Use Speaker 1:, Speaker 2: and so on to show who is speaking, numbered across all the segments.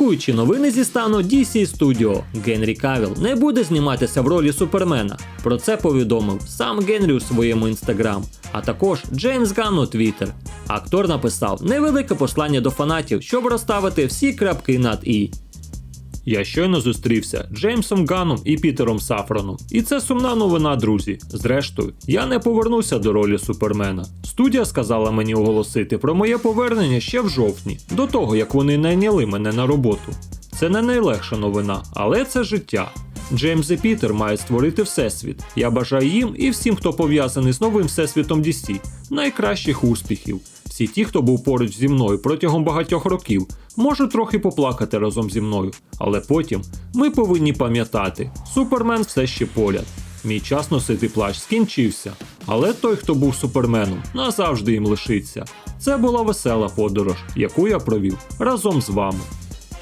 Speaker 1: Шокуючі новини зі стану DC Studio. Генрі Кавіл не буде зніматися в ролі Супермена. Про це повідомив сам Генрі у своєму інстаграм, а також Джеймс Ганн у Твіттер. Актор написав невелике послання до фанатів, щоб розставити всі крапки над і. Я щойно зустрівся Джеймсом Ганом і Пітером Сафроном. І це сумна новина, друзі. Зрештою, я не повернуся до ролі Супермена. Студія сказала мені оголосити про моє повернення ще в жовтні, до того як вони найняли мене на роботу. Це не найлегша новина, але це життя. Джеймс і Пітер мають створити всесвіт. Я бажаю їм і всім, хто пов'язаний з новим всесвітом DC, найкращих успіхів. Всі ті, хто був поруч зі мною протягом багатьох років, можуть трохи поплакати разом зі мною, але потім ми повинні пам'ятати, супермен все ще поряд. Мій час носити плащ скінчився, але той, хто був суперменом, назавжди їм лишиться. Це була весела подорож, яку я провів разом з вами.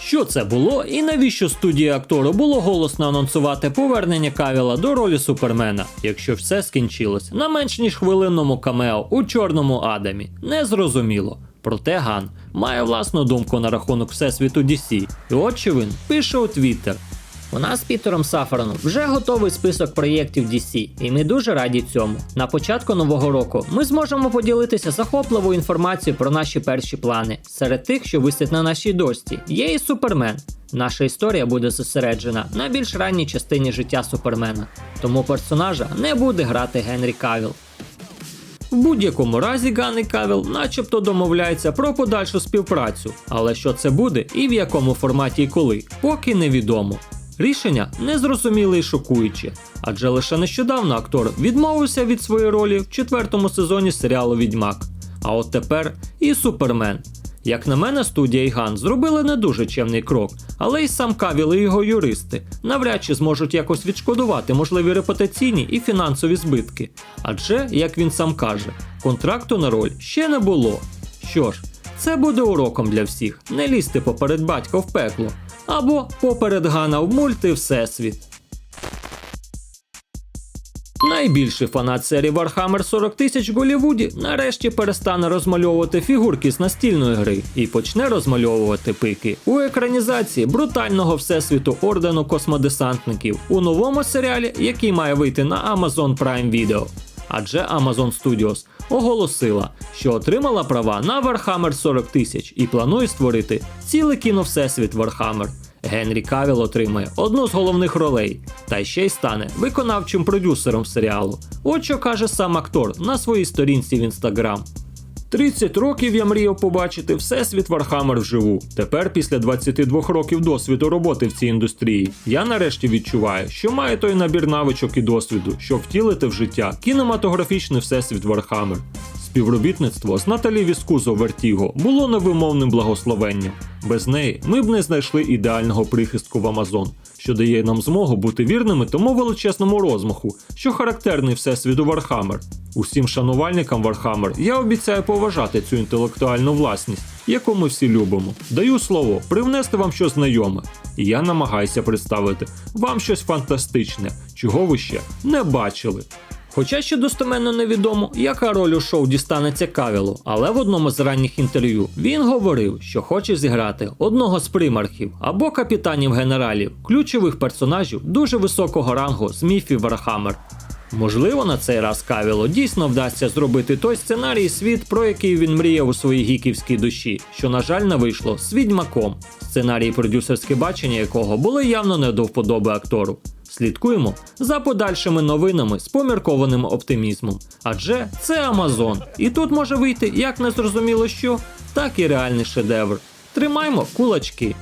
Speaker 1: Що це було і навіщо студії актору було голосно анонсувати повернення Кавіла до ролі Супермена, якщо все скінчилось на менш ніж хвилинному камео у Чорному Адамі? Незрозуміло. Проте Ган має власну думку на рахунок всесвіту DC. І очевидно, пише у Твіттер. У нас з Пітером Сафароном вже готовий список проєктів DC, і ми дуже раді цьому. На початку нового року ми зможемо поділитися захопливою інформацією про наші перші плани. Серед тих, що висять на нашій дошці, є і Супермен. Наша історія буде зосереджена на більш ранній частині життя Супермена, тому персонажа не буде грати Генрі Кавіл. В будь-якому разі Ган і Кавіл начебто домовляються про подальшу співпрацю, але що це буде і в якому форматі і коли, поки невідомо. Рішення незрозуміле і шокуюче, адже лише нещодавно актор відмовився від своєї ролі в четвертому сезоні серіалу Відьмак. А от тепер і Супермен. Як на мене, студія Ган зробили не дуже чемний крок, але й сам Кавіл і його юристи навряд чи зможуть якось відшкодувати можливі репутаційні і фінансові збитки. Адже, як він сам каже, контракту на роль ще не було. Що ж, це буде уроком для всіх не лізти поперед батька в пекло або поперед Гана в мульти Всесвіт. Найбільший фанат серії Warhammer 40 тисяч в Голлівуді нарешті перестане розмальовувати фігурки з настільної гри і почне розмальовувати пики у екранізації брутального всесвіту ордену космодесантників у новому серіалі, який має вийти на Amazon Prime Video. Адже Amazon Studios оголосила, що отримала права на Warhammer 40 тисяч і планує створити цілий кіновсесвіт Warhammer. Генрі Кавіл отримає одну з головних ролей, та ще й стане виконавчим продюсером серіалу. От що каже сам актор на своїй сторінці в інстаграм. 30 років я мріяв побачити всесвіт Вархаммер вживу. Тепер, після 22 років досвіду роботи в цій індустрії, я нарешті відчуваю, що маю той набір навичок і досвіду, щоб втілити в життя кінематографічний всесвіт Вархаммер. Співробітництво з Наталі Віскузо Вертіго було невимовним благословенням. Без неї ми б не знайшли ідеального прихистку в Амазон, що дає нам змогу бути вірними тому величезному розмаху, що характерний всесвіту Вархаммер. Усім шанувальникам Вархаммер я обіцяю поважати цю інтелектуальну власність, яку ми всі любимо. Даю слово, привнести вам щось знайоме, і я намагаюся представити вам щось фантастичне, чого ви ще не бачили. Хоча ще достеменно невідомо, яка роль у шоу дістанеться Кавілу, але в одному з ранніх інтерв'ю він говорив, що хоче зіграти одного з примархів або капітанів генералів, ключових персонажів дуже високого рангу з міфів Вархаммер. Можливо, на цей раз Кавіло дійсно вдасться зробити той сценарій світ, про який він мріяв у своїй гіківській душі, що, на жаль, не вийшло з відьмаком, сценарій продюсерське бачення якого були явно не до вподоби актору. Слідкуємо за подальшими новинами з поміркованим оптимізмом. Адже це Амазон, і тут може вийти як незрозуміло що, так і реальний шедевр. Тримаймо кулачки.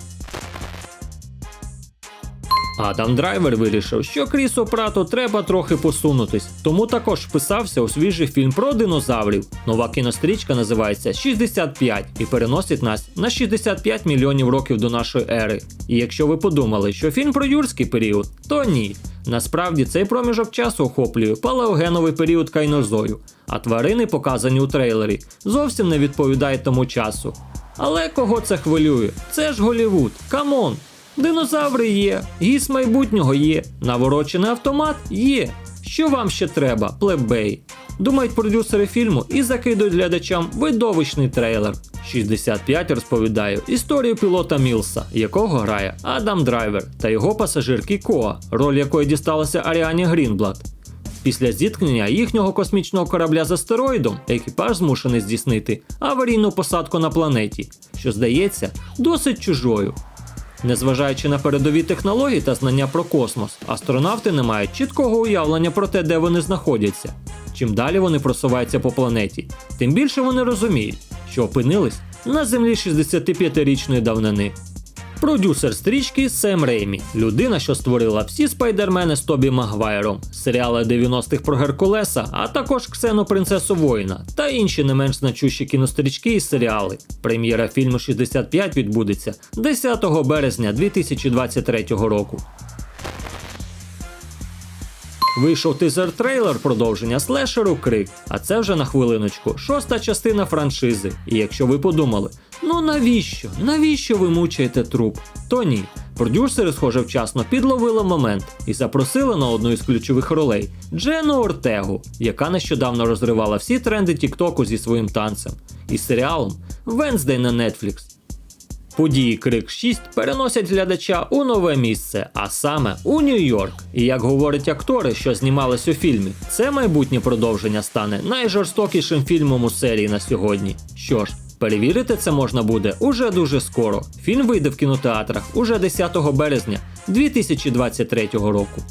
Speaker 1: Адам Драйвер вирішив, що Крісу Прату треба трохи посунутись, тому також вписався у свіжий фільм про динозаврів. Нова кінострічка називається 65 і переносить нас на 65 мільйонів років до нашої ери. І якщо ви подумали, що фільм про юрський період, то ні. Насправді цей проміжок часу охоплює палеогеновий період кайнозою, а тварини, показані у трейлері, зовсім не відповідають тому часу. Але кого це хвилює? Це ж Голівуд, камон! Динозаври є, гіс майбутнього є, наворочений автомат є. Що вам ще треба, плебей? Думають продюсери фільму і закидують глядачам видовищний трейлер. 65 розповідає історію пілота Мілса, якого грає Адам Драйвер та його пасажирки Коа, роль якої дісталася Аріані Грінблад. Після зіткнення їхнього космічного корабля з астероїдом екіпаж змушений здійснити аварійну посадку на планеті, що здається досить чужою. Незважаючи на передові технології та знання про космос, астронавти не мають чіткого уявлення про те, де вони знаходяться. Чим далі вони просуваються по планеті, тим більше вони розуміють, що опинились на землі 65-річної давнини. Продюсер стрічки Сем Реймі, людина, що створила всі спайдермени з Тобі Магвайром, серіали 90-х про Геркулеса, а також Ксену Принцесу Воїна та інші не менш значущі кінострічки і серіали. Прем'єра фільму 65 відбудеться 10 березня 2023 року. Вийшов тизер-трейлер продовження слешеру Крик, а це вже на хвилиночку шоста частина франшизи. І якщо ви подумали, ну навіщо? Навіщо ви мучаєте труп? То ні. Продюсери, схоже, вчасно підловили момент і запросили на одну із ключових ролей Джену Ортегу, яка нещодавно розривала всі тренди Тіктоку зі своїм танцем, і серіалом Венздей на Netflix. Події Крик 6 переносять глядача у нове місце, а саме у Нью-Йорк. І як говорять актори, що знімались у фільмі, це майбутнє продовження стане найжорстокішим фільмом у серії на сьогодні. Що ж, перевірити це можна буде уже дуже скоро. Фільм вийде в кінотеатрах уже 10 березня 2023 року.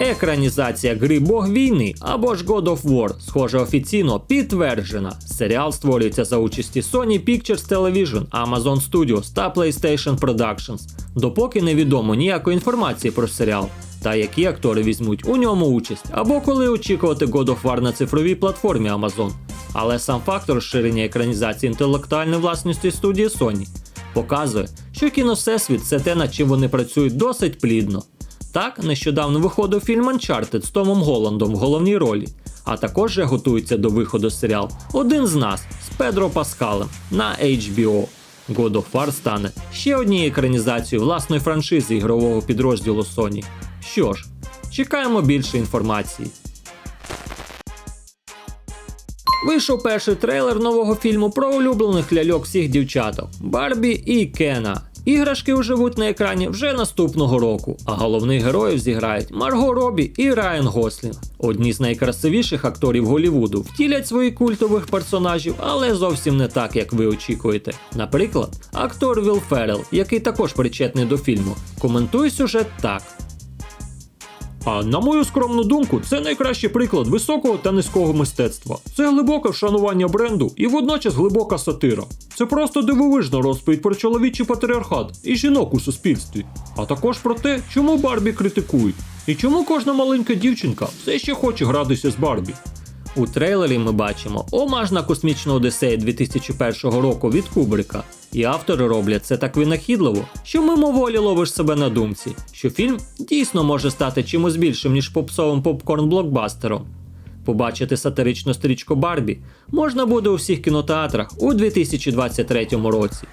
Speaker 1: Екранізація гри Бог війни або ж God of War, схоже офіційно підтверджена. Серіал створюється за участі Sony Pictures Television, Amazon Studios та PlayStation Productions, допоки невідомо ніякої інформації про серіал та які актори візьмуть у ньому участь, або коли очікувати God of War на цифровій платформі Amazon. Але сам факт розширення екранізації інтелектуальної власності студії Sony показує, що кіновсесвіт це те, над чим вони працюють досить плідно. Так, нещодавно виходив фільм Uncharted з Томом Голландом в головній ролі, а також вже готується до виходу серіал Один з нас з Педро Паскалем на HBO. God of War стане ще однією екранізацією власної франшизи ігрового підрозділу Sony. Що ж, чекаємо більше інформації. Вийшов перший трейлер нового фільму про улюблених ляльок всіх дівчаток Барбі і Кена. Іграшки оживуть на екрані вже наступного року, а головних героїв зіграють Марго Робі і Райан Гослінг. Одні з найкрасивіших акторів Голівуду втілять своїх культових персонажів, але зовсім не так, як ви очікуєте. Наприклад, актор Віл Феррел, який також причетний до фільму, коментує сюжет так. А на мою скромну думку, це найкращий приклад високого та низького мистецтва. Це глибоке вшанування бренду і водночас глибока сатира. Це просто дивовижна розповідь про чоловічий патріархат і жінок у суспільстві, а також про те, чому Барбі критикують, і чому кожна маленька дівчинка все ще хоче гратися з Барбі. У трейлері ми бачимо омаж на космічну Одесею 2001 року від Кубрика. І автори роблять це так винахідливо, що мимоволі ловиш себе на думці, що фільм дійсно може стати чимось більшим, ніж попсовим попкорн-блокбастером. Побачити сатиричну стрічку Барбі можна буде у всіх кінотеатрах у 2023 році.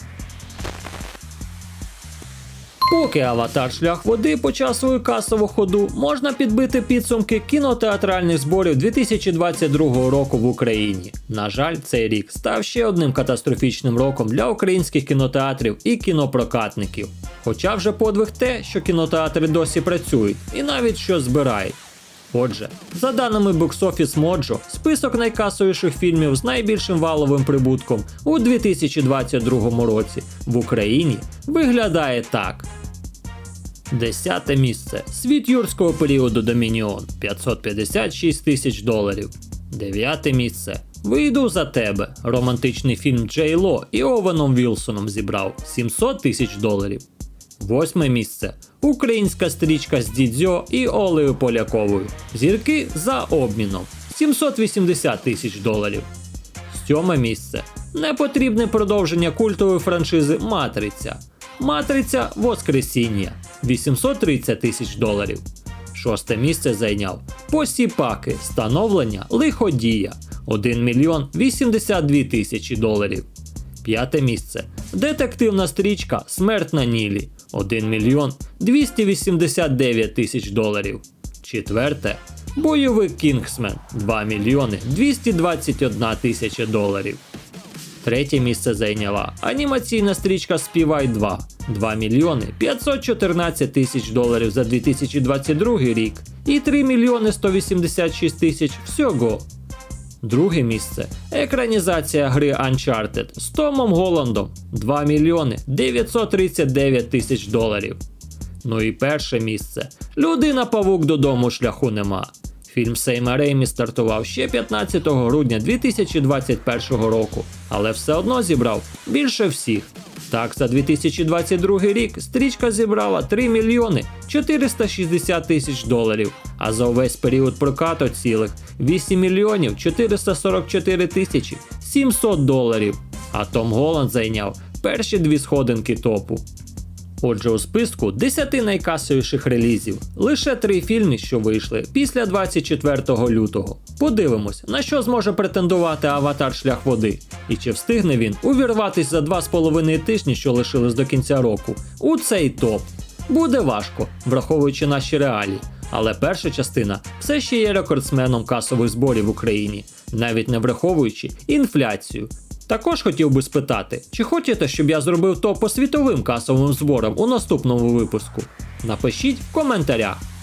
Speaker 1: Поки аватар шлях води почав свою касову ходу, можна підбити підсумки кінотеатральних зборів 2022 року в Україні. На жаль, цей рік став ще одним катастрофічним роком для українських кінотеатрів і кінопрокатників. Хоча вже подвиг те, що кінотеатри досі працюють і навіть щось збирають. Отже, за даними Box Office Mojo, список найкасовіших фільмів з найбільшим валовим прибутком у 2022 році в Україні виглядає так. Десяте місце. Світ юрського періоду Домініон 556 тисяч доларів. Дев'яте місце. Вийду за тебе. Романтичний фільм Джей Ло і Овеном Вілсоном зібрав 700 тисяч доларів. Восьме місце. Українська стрічка з Дідзьо і Олею Поляковою. Зірки за обміном 780 тисяч доларів. Сьоме місце. Непотрібне продовження культової франшизи Матриця. Матриця Воскресіння 830 тисяч доларів. Шосте місце зайняв Посіпаки становлення лиходія 1 мільйон 82 тисячі доларів. П'яте місце. Детективна стрічка Смерть на Нілі 1 мільйон 289 тисяч доларів. Четверте. Бойовик Кінгсмен 2 мільйони 221 тисяча доларів. Третє місце зайняла анімаційна стрічка Співай 2 2 мільйони 514 тисяч доларів за 2022 рік і 3 мільйони 186 тисяч всього. Друге місце екранізація гри Uncharted з Томом Голландом 2 мільйони 939 тисяч доларів. Ну і перше місце Людина Павук додому шляху нема. Фільм Сейма Реймі стартував ще 15 грудня 2021 року, але все одно зібрав більше всіх. Так, за 2022 рік стрічка зібрала 3 мільйони 460 тисяч доларів, а за увесь період прокату цілих 8 мільйонів 444 тисячі 700 доларів. А Том Голланд зайняв перші дві сходинки топу. Отже, у списку 10 найкасовіших релізів лише три фільми, що вийшли після 24 лютого. Подивимось, на що зможе претендувати аватар шлях води, і чи встигне він увірватись за 2,5 тижні, що лишились до кінця року, у цей топ. Буде важко, враховуючи наші реалії. Але перша частина все ще є рекордсменом касових зборів в Україні, навіть не враховуючи інфляцію. Також хотів би спитати, чи хочете, щоб я зробив топ по світовим касовим зборам у наступному випуску? Напишіть в коментарях.